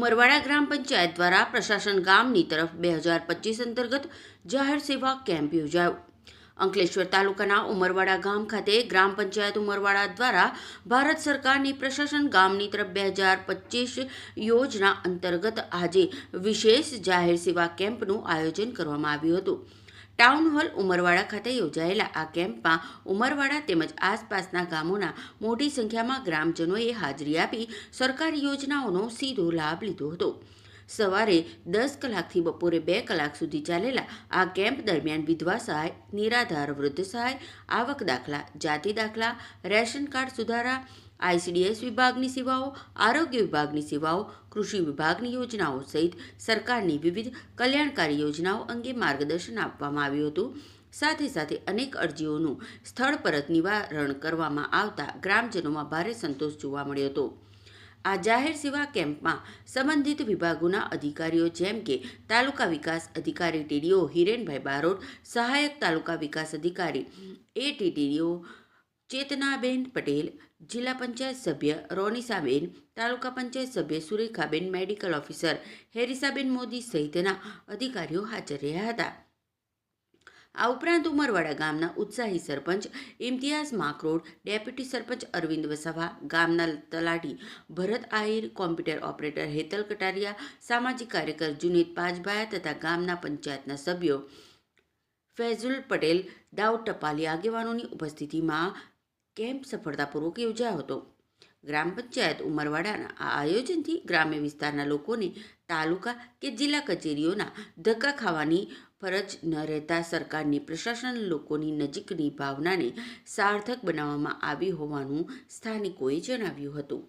ઉમરવાડા ગ્રામ પંચાયત દ્વારા પ્રશાસન ગામની તરફ બે હજાર પચીસ અંતર્ગત જાહેર સેવા કેમ્પ યોજાયો. અંકલેશ્વર તાલુકાના ઉમરવાડા ગામ ખાતે ગ્રામ પંચાયત ઉમરવાડા દ્વારા ભારત સરકારની પ્રશાસન ગામની તરફ બે હજાર પચીસ યોજના અંતર્ગત આજે વિશેષ જાહેર સેવા કેમ્પનું આયોજન કરવામાં આવ્યું હતું. ટાઉન હોલ ઉમરવાડા ખાતે યોજાયેલા આ કેમ્પમાં ઉમરવાડા તેમજ આસપાસના ગામોના મોટી સંખ્યામાં ગ્રામજનોએ હાજરી આપી સરકારી યોજનાઓનો સીધો લાભ લીધો હતો. સવારે દસ કલાકથી બપોરે બે કલાક સુધી ચાલેલા આ કેમ્પ દરમિયાન વિધવા સહાય, નિરાધાર વૃદ્ધ સહાય, આવક દાખલા, જાતિ દાખલા, રેશન કાર્ડ સુધારા આઈસીડીએસ વિભાગની સેવાઓ, આરોગ્ય વિભાગની સેવાઓ, કૃષિ વિભાગની યોજનાઓ સહિત સરકારની વિવિધ કલ્યાણકારી યોજનાઓ અંગે માર્ગદર્શન આપવામાં આવ્યું હતું. સાથે સાથે અનેક અરજીઓનું સ્થળ પરત નિવારણ કરવામાં આવતા ગ્રામજનોમાં ભારે સંતોષ જોવા મળ્યો હતો. આ જાહેર સેવા કેમ્પમાં સંબંધિત વિભાગોના અધિકારીઓ જેમ કે તાલુકા વિકાસ અધિકારી ટીડીઓ હિરેનભાઈ બારોટ, સહાયક તાલુકા વિકાસ અધિકારી એ ટીડીઓ ચેતનાબેન પટેલ, જિલ્લા પંચાયત સભ્ય રોનિસાબેન, તાલુકા પંચાયત સભ્ય સુરેખાબેન, મેડિકલ ઓફિસર હેરિસાબેન મોદી સહિતના અધિકારીઓ હાજર રહ્યા હતા. આ ઉપરાંત ઉમરવાડા ગામના ઉત્સાહી સરપંચ ઇમ્તિયાઝ માકરોડ, ડેપ્યુટી સરપંચ અરવિંદ વસાવા, ગામના તલાટી ભરત આહિર, કોમ્પ્યુટર ઓપરેટર હેતલ કટારિયા, સામાજિક કાર્યકર જુનેદ પાજભાયા તથા ગામના પંચાયતના સભ્યો ફૈઝુલ પટેલ, દાઉદ ટપાલી આગેવાનોની ઉપસ્થિતિમાં કેમ્પ સફળતાપૂર્વક યોજાયો હતો. ગ્રામ પંચાયત ઉમરવાડાના આ આયોજનથી ગ્રામ્ય વિસ્તારના લોકોને તાલુકા કે જિલ્લા કચેરીઓના ધક્કા ખાવાની ફરજ ન રહેતા સરકારની પ્રશાસન લોકોની નજીકની ભાવનાને સાર્થક બનાવવામાં આવી હોવાનું સ્થાનિકોએ જણાવ્યું હતું.